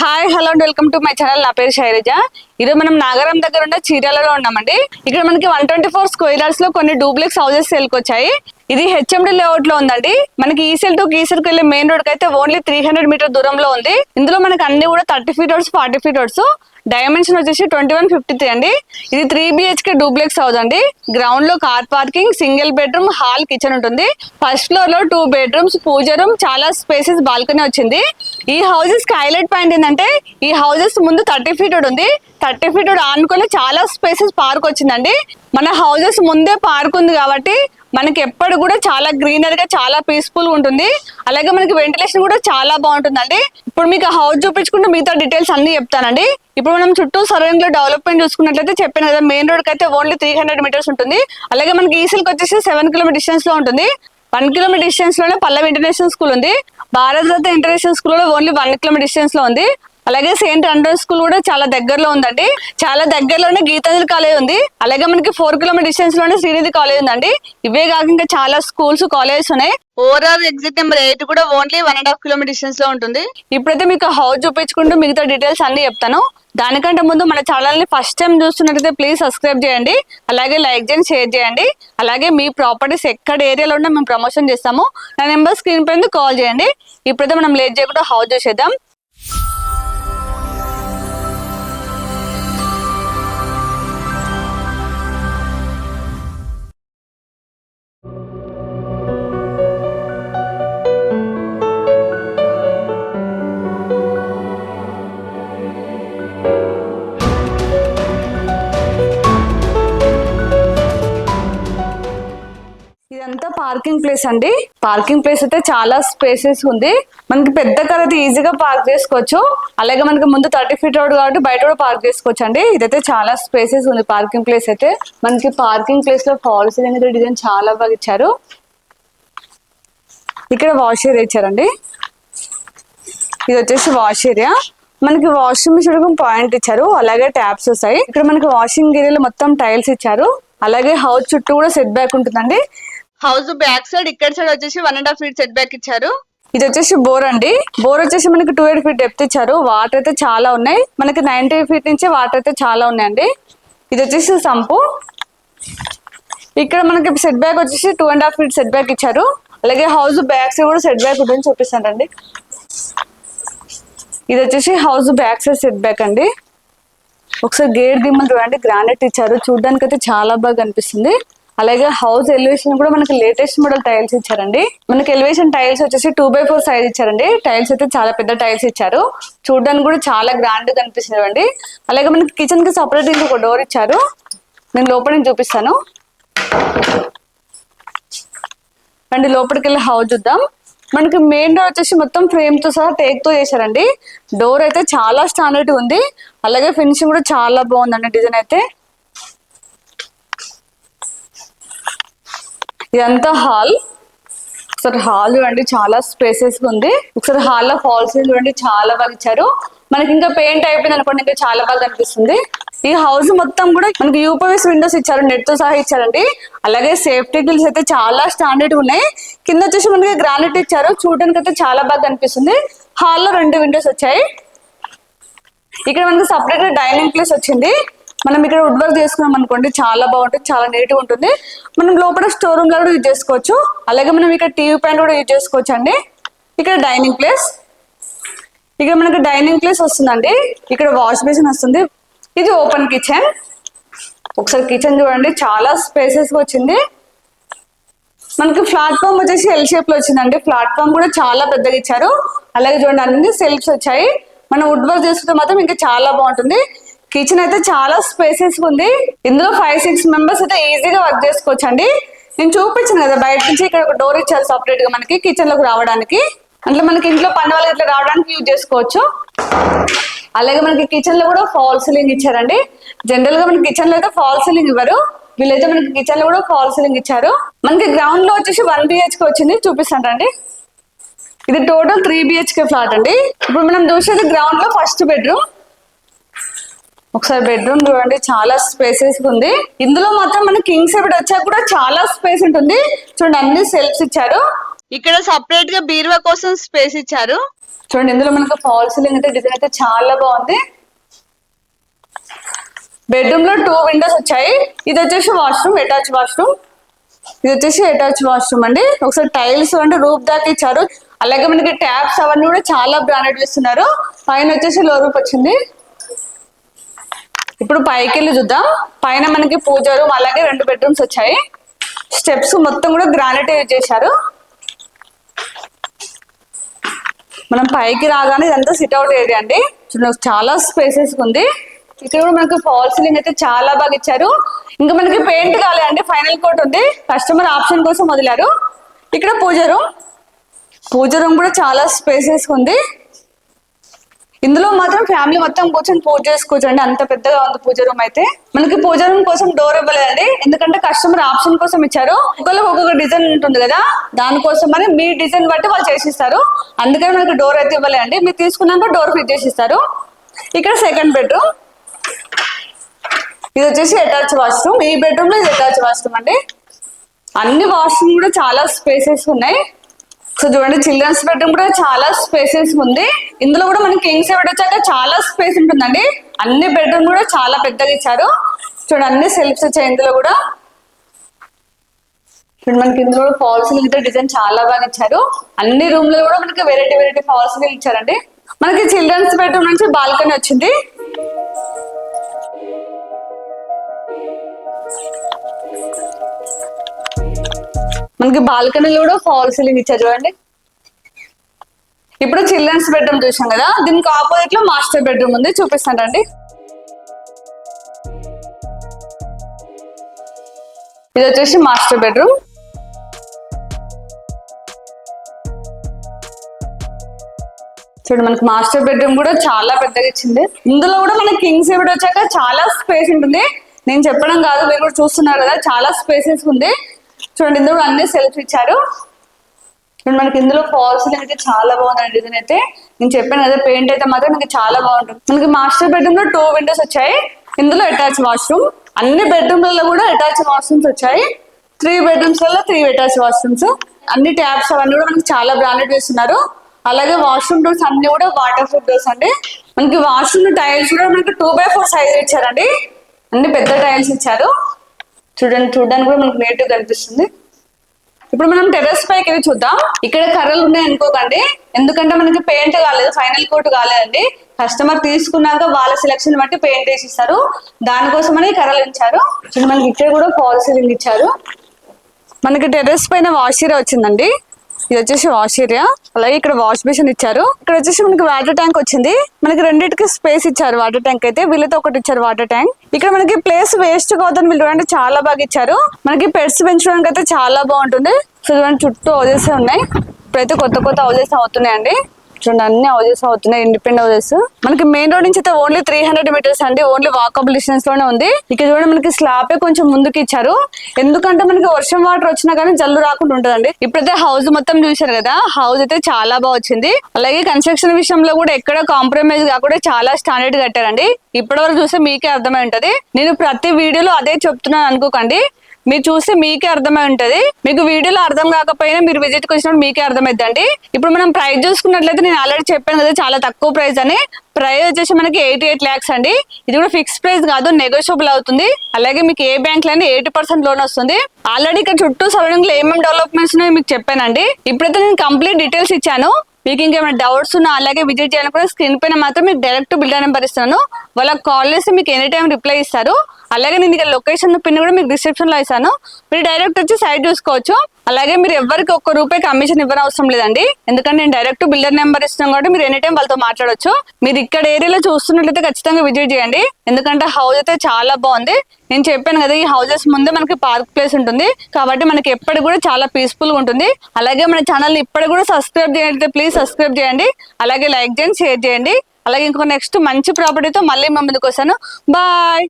Hi hello and welcome to my channel. నా పేరు శైలజ. ఈరోజు మనం నాగరం దగ్గర ఉన్న చీరాలలో ఉన్నామండి. ఇక్కడ మనకి వన్ ట్వంటీ ఫోర్ స్క్వేర్స్లో కొన్ని డూప్లెక్స్ హౌసెస్ సేల్కి వచ్చాయి. ఇది హెచ్ఎండి లేఅవుట్లో ఉందండి. మనకి ఈసెల్ టు కీసర్కి వెళ్ళే మెయిన్ రోడ్కి అయితే ఓన్లీ త్రీ హండ్రెడ్ మీటర్ దూరంలో ఉంది. ఇందులో మనకి అన్ని కూడా thirty feet roads forty feet roads dimension వచ్చేసి ట్వంటీ వన్ ఫిఫ్టీ త్రీ అండి ఇది త్రీ బిహెచ్కే డూప్లెక్స్ హౌస్ అండి. గ్రౌండ్లో car parking single bedroom hall kitchen ఉంటుంది. ఫస్ట్ ఫ్లోర్లో టూ బెడ్రూమ్స్ పూజ రూమ్ చాలా స్పేసెస్ బాల్కనీ వచ్చింది. ఈ హౌసెస్కి హైలైట్ పాయింట్ ఏంటంటే ఈ హౌసెస్ ముందు థర్టీ ఫీట్ ఉంది. థర్టీ ఫీట్ ఆనుకొని చాలా స్పేసెస్ పార్క్ వచ్చిందండి. మన హౌసెస్ ముందే పార్క్ ఉంది కాబట్టి మనకి ఎప్పుడు కూడా చాలా గ్రీనరీ గా చాలా పీస్ఫుల్ ఉంటుంది. అలాగే మనకి వెంటిలేషన్ కూడా చాలా బాగుంటుందండి. ఇప్పుడు మీకు హౌస్ చూపించుకుంటూ మిగతా డీటెయిల్స్ అన్ని చెప్తానండి. ఇప్పుడు మనం చుట్టూ సరౌండింగ్లో డెవలప్మెంట్ చూసుకున్నట్లయితే చెప్పిన కదా మెయిన్ రోడ్ అయితే ఓన్లీ త్రీ హండ్రెడ్ మీటర్స్ ఉంటుంది. అలాగే మనకి ఈసీల్కి వచ్చేసి సెవెన్ కిలోమీటర్ డిస్టెన్స్లో ఉంటుంది. వన్ కిలోమీటర్ డిస్టెన్స్లోనే పల్లవి ఇంటర్నేషనల్ స్కూల్ ఉంది. Bharat Ratna international school only one kilometre డిస్టెన్స్లో ఉంది. అలాగే సెయింట్ అండ్రూస్ స్కూల్ కూడా చాలా దగ్గరలో ఉందండి. చాలా దగ్గరలోనే గీతాంజలి కాలేజ్ ఉంది. అలాగే మనకి ఫోర్ కిలోమీటర్ డిస్టెన్స్లోనే శ్రీనిధి కాలేజ్ ఉందండి. ఇవే కాక ఇంకా చాలా స్కూల్స్ కాలేజెస్ ఉన్నాయి. ఓవరాల్ ఎగ్జిట్ నెంబర్ ఎయిట్ కూడా only one and half kilometre డిస్టెన్స్లో ఉంటుంది. ఇప్పుడైతే మీకు హౌస్ చూపించుకుంటూ మిగతా డీటెయిల్స్ అన్ని చెప్తాను. దానికంటే ముందు మన ఛానల్ని ఫస్ట్ టైం చూస్తున్నట్టయితే ప్లీజ్ సబ్స్క్రైబ్ చేయండి. అలాగే లైక్ చేయండి షేర్ చేయండి. అలాగే మీ ప్రాపర్టీస్ ఎక్కడ ఏరియాలో ఉన్నా మేము ప్రమోషన్ చేస్తాము. నా నెంబర్ స్క్రీన్ పైన కాల్ చేయండి. ఇప్పుడైతే మనం లేట్ చేయకుండా హౌస్ చూసేద్దాం. పార్కింగ్ ప్లేస్ అండి. పార్కింగ్ ప్లేస్ అయితే చాలా స్పేసెస్ ఉంది. మనకి పెద్ద కార్ అయితే ఈజీగా పార్క్ చేసుకోవచ్చు. అలాగే మనకి ముందు థర్టీ ఫీట్ రోడ్ కాబట్టి బయట కూడా పార్క్ చేసుకోవచ్చు అండి ఇదైతే చాలా స్పేసెస్ ఉంది పార్కింగ్ ప్లేస్ అయితే. మనకి పార్కింగ్ ప్లేస్లో ఫాల్స్ అనేది డిజైన్ చాలా బాగా ఇచ్చారు. ఇక్కడ వాష్ ఏరియా ఇచ్చారండి. ఇది వచ్చేసి వాష్ ఏరియా. మనకి వాషింగ్ మిషన్ పాయింట్ ఇచ్చారు. అలాగే ట్యాప్స్ వస్తాయి. ఇక్కడ మనకి వాషింగ్ ఏరియాలో మొత్తం టైల్స్ ఇచ్చారు. అలాగే హౌస్ చుట్టూ కూడా సెట్ బ్యాక్ ఉంటుందండి. హౌస్ బ్యాక్ సైడ్ ఇక్కడ సైడ్ వచ్చేసి one and half feet set back ఇచ్చారు. ఇది వచ్చేసి బోర్ అండి. బోర్ వచ్చేసి మనకి టూ ఎయిట్ ఫీట్ డెప్త్ ఇచ్చారు. వాటర్ అయితే చాలా ఉన్నాయి. మనకి నైన్టీ ఫీట్ నుంచి వాటర్ అయితే చాలా ఉన్నాయండి. ఇది వచ్చేసి సంపు. ఇక్కడ మనకి సెట్ బ్యాక్ వచ్చేసి two and half feet set back ఇచ్చారు. అలాగే హౌస్ బ్యాక్ సైడ్ కూడా సెట్ బ్యాక్ ఉందని చూపిస్తానండి. ఇది వచ్చేసి house back side set back అండి. ఒకసారి గేట్ దిమ్మలు చూడండి. గ్రానైట్ ఇచ్చారు. చూడడానికి అయితే చాలా బాగా కనిపిస్తుంది. అలాగే హౌస్ ఎలివేషన్ కూడా మనకి లేటెస్ట్ మోడల్ టైల్స్ ఇచ్చారండి. మనకి ఎలివేషన్ టైల్స్ వచ్చేసి టూ బై ఫోర్ సైజ్ ఇచ్చారండి. టైల్స్ అయితే చాలా పెద్ద టైల్స్ ఇచ్చారు. చూడడానికి కూడా చాలా గ్రాండ్ కనిపిస్తుంది అండి అలాగే మనకి కిచెన్కి సపరేట్ ఇంకొక డోర్ ఇచ్చారు. నేను లోపల నుంచి చూపిస్తాను. అండి లోపలికి వెళ్ళి హౌస్ చూద్దాం. మనకి మెయిన్ డోర్ వచ్చేసి మొత్తం ఫ్రేమ్తో సహా టేక్తో చేశారండి. డోర్ అయితే చాలా స్టాండర్డ్ ఉంది. అలాగే ఫినిషింగ్ కూడా చాలా బాగుందండి డిజైన్ అయితే. ఇదంతా హాల్. ఒకసారి హాల్ చూడండి చాలా స్పేసెస్ ఉంది. ఒకసారి హాల్లో హాల్స్ చూడండి చాలా బాగా ఇచ్చారు. మనకి ఇంకా పెయింట్ అయిపోయింది అనుకోండి ఇంకా చాలా బాగా కనిపిస్తుంది ఈ హౌస్ మొత్తం కూడా మనకి యూపీఎస్ విండోస్ ఇచ్చారు నెట్తో సహా ఇచ్చారండి. అలాగే సేఫ్టీ గిల్స్ అయితే చాలా స్టాండర్డ్ ఉన్నాయి. కింద వచ్చేసి మనకి గ్రానైట్ ఇచ్చారు. చూడడానికి అయితే చాలా బాగా కనిపిస్తుంది హాల్లో రెండు విండోస్ వచ్చాయి. ఇక్కడ మనకి సపరేట్గా డైనింగ్ ప్లేస్ వచ్చింది. మనం ఇక్కడ వుడ్ వర్క్ చేసుకున్నాం అనుకోండి చాలా బాగుంటుంది చాలా నీట్గా ఉంటుంది. మనం లోపల స్టోర్ రూమ్లో కూడా యూజ్ చేసుకోవచ్చు. అలాగే మనం ఇక్కడ టీవీ ప్యాంట్ కూడా యూజ్ చేసుకోవచ్చు అండి. ఇక్కడ డైనింగ్ ప్లేస్ ఇక్కడ మనకి డైనింగ్ ప్లేస్ వస్తుందండి. ఇక్కడ వాష్ బేసిన్ వస్తుంది. ఇది ఓపెన్ కిచెన్ ఒకసారి కిచెన్ చూడండి చాలా స్పేసెస్ వచ్చింది. మనకి ప్లాట్ఫామ్ వచ్చేసి ఎల్ షేప్లో వచ్చిందండి. ప్లాట్ఫామ్ కూడా చాలా పెద్దగా ఇచ్చారు. అలాగే చూడండి అన్ని సెల్ఫ్స్ వచ్చాయి. మనం వుడ్ వర్క్ చేసుకుంటే మాత్రం ఇంకా చాలా బాగుంటుంది. కిచెన్ అయితే చాలా స్పేసెస్ ఉంది. ఇందులో ఫైవ్ సిక్స్ మెంబర్స్ అయితే ఈజీగా వర్క్ చేసుకోవచ్చు అండి నేను చూపించాను కదా బయట నుంచి ఇక్కడ ఒక డోర్ ఇచ్చారు సపరేట్గా మనకి కిచెన్లోకి రావడానికి. అంటే మనకి ఇంట్లో పని వాళ్ళు ఇట్లా రావడానికి యూజ్ చేసుకోవచ్చు. అలాగే మనకి కిచెన్లో కూడా ఫాల్ సీలింగ్ ఇచ్చారండి. జనరల్గా మనకి కిచెన్లో అయితే ఫాల్ సీలింగ్ ఇవ్వరు. వీళ్ళైతే మనకి కిచెన్లో కూడా ఫాల్ సీలింగ్ ఇచ్చారు. మనకి గ్రౌండ్లో వచ్చేసి వన్ బిహెచ్కే వచ్చింది చూపిస్తానండి ఇది టోటల్ త్రీ బిహెచ్కే ఫ్లాట్ అండి. ఇప్పుడు మనం చూసేది గ్రౌండ్లో ఫస్ట్ బెడ్రూమ్ ఒకసారి బెడ్రూమ్ చూడండి చాలా స్పేసెస్ ఉంది. ఇందులో మాత్రం మన కింగ్ సెబెడ్ వచ్చాక కూడా చాలా స్పేస్ ఉంటుంది. చూడండి అన్ని సెల్ఫ్స్ ఇచ్చారు. ఇక్కడ సపరేట్గా బీరువా కోసం స్పేస్ ఇచ్చారు. చూడండి ఇందులో మనకు ఫాల్ సీలింగ్ అయితే డిజైన్ అయితే చాలా బాగుంది. బెడ్రూమ్లో టూ విండోస్ వచ్చాయి. ఇది వచ్చేసి వాష్రూమ్ అటాచ్ వాష్రూమ్ ఇది వచ్చేసి అటాచ్ వాష్రూమ్ అండి. ఒకసారి టైల్స్ అంటే రూప్ దాకా ఇచ్చారు. అలాగే మనకి ట్యాప్స్ అవన్నీ కూడా చాలా బ్రాండెడ్ ఇస్తున్నారు. పైన వచ్చేసి లో రూప్ వచ్చింది. ఇప్పుడు పైకి వెళ్ళి చూద్దాం. పైన మనకి పూజ రూమ్ అలాగే రెండు బెడ్రూమ్స్ వచ్చాయి. స్టెప్స్ మొత్తం కూడా గ్రానైట్ యూజ్ చేశారు. మనం పైకి రాగానే ఇదంతా సిట్ అవుట్ ఏరియా అండి. చూడండి చాలా స్పేసెస్ ఉంది. ఇక్కడ కూడా మనకి ఫాల్ సీలింగ్ అయితే చాలా బాగా ఇచ్చారు. ఇంకా మనకి పెయింట్ కాలేదండి ఫైనల్ కోట్ ఉంది. కస్టమర్ ఆప్షన్ కోసం వదిలారు. ఇక్కడ పూజ రూమ్ పూజ రూమ్ కూడా చాలా స్పేసెస్ ఉంది. ఇందులో మాత్రం ఫ్యామిలీ మొత్తం కూర్చొని పూజ చేసుకోవచ్చు అండి అంత పెద్దగా ఉంది పూజ రూమ్ అయితే. మనకి పూజ రూమ్ కోసం డోర్ ఇవ్వలేదండి. ఎందుకంటే కస్టమర్ ఆప్షన్ కోసం ఇచ్చారు. ఒకళ్ళకి ఒక్కొక్క డిజైన్ ఉంటుంది కదా. దానికోసం అని మీ డిజైన్ బట్టి వాళ్ళు చేసిస్తారు. అందుకని మనకి డోర్ అయితే ఇవ్వలేదండి. మీరు తీసుకున్నాక డోర్ ఫిట్ చేసిస్తారు. ఇక్కడ సెకండ్ బెడ్రూమ్ ఇది వచ్చేసి అటాచ్ వాష్రూమ్ ఈ బెడ్రూమ్లో ఇది అటాచ్ వాష్రూమ్ అండి. అన్ని వాష్రూమ్ కూడా చాలా స్పేసెస్ ఉన్నాయి. సో చూడండి చిల్డ్రన్స్ బెడ్రూమ్ కూడా చాలా స్పేసెస్ ఉంది. ఇందులో కూడా మనకి కింగ్స్ బెడ్ వచ్చాక చాలా స్పేస్ ఉంటుందండి. అన్ని బెడ్రూమ్ కూడా చాలా పెద్దగా ఇచ్చారు. చూడండి అన్ని సెల్ఫ్స్ వచ్చాయి ఇందులో కూడా. మనకి ఇందులో ఫాల్స్ ఫాల్ డిజైన్ చాలా బాగా ఇచ్చారు. అన్ని రూమ్లో కూడా మనకి వెరైటీ వెరైటీ ఫాల్స్ ఇచ్చారండి. మనకి చిల్డ్రన్స్ బెడ్రూమ్ నుంచి బాల్కనీ వచ్చింది. మనకి బాల్కనీలో కూడా ఫాల్ సీలింగ్ ఇచ్చారు చూడండి. ఇప్పుడు చిల్డ్రన్స్ బెడ్రూమ్ చూసాం కదా దీనికి ఆపోజిట్లో మాస్టర్ బెడ్రూమ్ ఉంది చూపిస్తానండి ఇది వచ్చేసి మాస్టర్ బెడ్రూమ్. చూడండి మనకి మాస్టర్ బెడ్రూమ్ కూడా చాలా పెద్దగా ఇచ్చింది. ఇందులో కూడా మనకి కింగ్స్ బెడ్ వచ్చాక చాలా స్పేస్ ఉంటుంది. నేను చెప్పడం కాదు మీరు కూడా చూస్తున్నారు కదా చాలా స్పేసెస్ ఉంది. చూడండి ఇందులో అన్ని సెల్ఫ్ ఇచ్చారు. మనకి ఇందులో ఫాల్స్ అయితే చాలా బాగుందండి ఇది అయితే. నేను చెప్పాను కదా పెయింట్ అయితే మాత్రం మనకి చాలా బాగుంటుంది. మనకి మాస్టర్ బెడ్రూమ్లో టూ విండోస్ వచ్చాయి. ఇందులో అటాచ్ వాష్రూమ్ అన్ని బెడ్రూమ్లలో కూడా అటాచ్ వాష్రూమ్స్ వచ్చాయి. త్రీ బెడ్రూమ్స్లలో త్రీ అటాచ్ వాష్రూమ్స్ అన్ని ట్యాప్స్ అవన్నీ కూడా మనకి చాలా బ్రాండెడ్ వేస్తున్నారు అలాగే వాష్రూమ్ డోర్స్ అన్ని కూడా వాటర్ ప్రూఫ్ డోర్స్ అండి. మనకి వాష్రూమ్ టైల్స్ కూడా మనకి టూ బై ఫోర్ సైజ్ ఇచ్చారండి. అన్ని పెద్ద టైల్స్ ఇచ్చారు. చూడండి చూడడానికి కూడా మనకు నీట్ కనిపిస్తుంది. ఇప్పుడు మనం టెర్రస్ పైకి వెళ్ళి చూద్దాం. ఇక్కడ కర్రలు ఉన్నాయి అనుకోకండి. ఎందుకంటే మనకి పెయింట్ కాలేదు ఫైనల్ కోట్ కాలేదండి. కస్టమర్ తీసుకున్నాక వాళ్ళ సెలక్షన్ బట్టి పెయింట్ వేసి ఇస్తారు దానికోసమని కర్రలు ఇచ్చారు. మనకి ఇక్కడ కూడా ఫాల్ సీలింగ్ ఇచ్చారు. మనకి టెర్రస్ పైన వాష్ ఏరియా వచ్చిందండి. ఇది వచ్చేసి వాష్ ఏరియా. అలాగే ఇక్కడ వాష్ బేసిన్ ఇచ్చారు. ఇక్కడ వచ్చేసి మనకి వాటర్ ట్యాంక్ వచ్చింది. మనకి రెండింటికి స్పేస్ ఇచ్చారు వాటర్ ట్యాంక్ అయితే. వీళ్ళతో ఒకటి ఇచ్చారు వాటర్ ట్యాంక్. ఇక్కడ మనకి ప్లేస్ వేస్ట్ కావద్దని వీళ్ళు చూడండి చాలా బాగా ఇచ్చారు. మనకి పెట్స్ పెంచడానికి అయితే చాలా బాగుంటుంది. సో చూడండి చుట్టూ హౌజెస్ ఉన్నాయి. ఇప్పుడైతే కొత్త కొత్త హౌజెస్ అవుతున్నాయండి. చూడండి అన్ని హౌజెస్ అవుతున్నాయి ఇండిపెండెంట్ హౌజెస్ మనకి మెయిన్ రోడ్ నుంచి అయితే ఓన్లీ త్రీ హండ్రెడ్ మీటర్స్ అండి ఓన్లీ వాకబుల్ డిస్టెన్స్లోనే ఉంది. ఇక్కడ చూడండి మనకి స్లాబే కొంచెం ముందుకు ఇచ్చారు. ఎందుకంటే మనకి వర్షం వాటర్ వచ్చినా కానీ జల్లు రాకుండా ఉంటుందండి. ఇప్పుడైతే హౌస్ మొత్తం చూశారు కదా హౌస్ అయితే చాలా బాగా వచ్చింది. అలాగే కన్స్ట్రక్షన్ విషయంలో కూడా ఎక్కడ కాంప్రమైజ్ కాకుండా చాలా స్టాండర్డ్ కట్టారండి. ఇప్పటి వరకు చూస్తే మీకే అర్థమై ఉంటది. నేను ప్రతి వీడియోలో అదే చెప్తున్నాను అనుకోకండి. మీరు చూస్తే మీకే అర్థమై ఉంటది. మీకు వీడియోలో అర్థం కాకపోయినా మీరు విజిట్కి వచ్చినప్పుడు మీకే అర్థమైద్దండి. ఇప్పుడు మనం ప్రైస్ చూసుకున్నట్లయితే నేను ఆల్రెడీ చెప్పాను కదా చాలా తక్కువ ప్రైస్ అని. ప్రైస్ వచ్చేసి మనకి ఎయిటీ ఎయిట్ ల్యాక్స్ అండి. ఇది కూడా ఫిక్స్ ప్రైస్ కాదు నెగోషియబుల్ అవుతుంది. అలాగే మీకు ఏ బ్యాంక్లో ఎయిటీ పర్సెంట్ లోన్ వస్తుంది. ఆల్రెడీ ఇక్కడ చుట్టూ సరౌండింగ్లో ఏమేమి డెవలప్మెంట్స్ ఉన్నాయో మీకు చెప్పానండి. ఇప్పుడైతే నేను కంప్లీట్ డీటెయిల్స్ ఇచ్చాను. మీకు ఇంకేమైనా డౌట్స్ ఉన్నా అలాగే విజిట్ చేయాలనుకున్న స్క్రీన్ పైన మాత్రం మీకు డైరెక్ట్ బిల్డర్ నెంబర్ ఇస్తున్నాను. వాళ్ళకి కాల్ చేస్తే మీకు ఎనీ టైం రిప్లై ఇస్తారు. అలాగే నేను ఇక్కడ లొకేషన్ పిన్ కూడా మీకు డిస్క్రిప్షన్లో ఇస్తాను మీరు డైరెక్ట్ వచ్చి సైట్ చూసుకోవచ్చు. అలాగే మీరు ఎవరికి ఒక్క రూపాయి కమిషన్ ఇవ్వని అవసరం లేదండి. ఎందుకంటే నేను డైరెక్ట్ బిల్డర్ నెంబర్ ఇస్తున్నాను కాబట్టి మీరు ఎనీ టైం వాళ్ళతో మాట్లాడొచ్చు. మీరు ఇక్కడ ఏరియాలో చూస్తున్నట్లయితే ఖచ్చితంగా విజిట్ చేయండి. ఎందుకంటే హౌస్ అయితే చాలా బాగుంది. నేను చెప్పాను కదా ఈ హౌసెస్ ముందే మనకి పార్క్ ప్లేస్ ఉంటుంది. కాబట్టి మనకి ఎప్పటికి కూడా చాలా పీస్ఫుల్ ఉంటుంది. అలాగే మన ఛానల్ ఇప్పటికి కూడా సబ్స్క్రైబ్ చేయండి. ప్లీజ్ సబ్స్క్రైబ్ చేయండి. అలాగే లైక్ చేయండి షేర్ చేయండి. అలాగే ఇంకో నెక్స్ట్ మంచి ప్రాపర్టీతో మళ్ళీ మా ముందుకు వస్తాను. బాయ్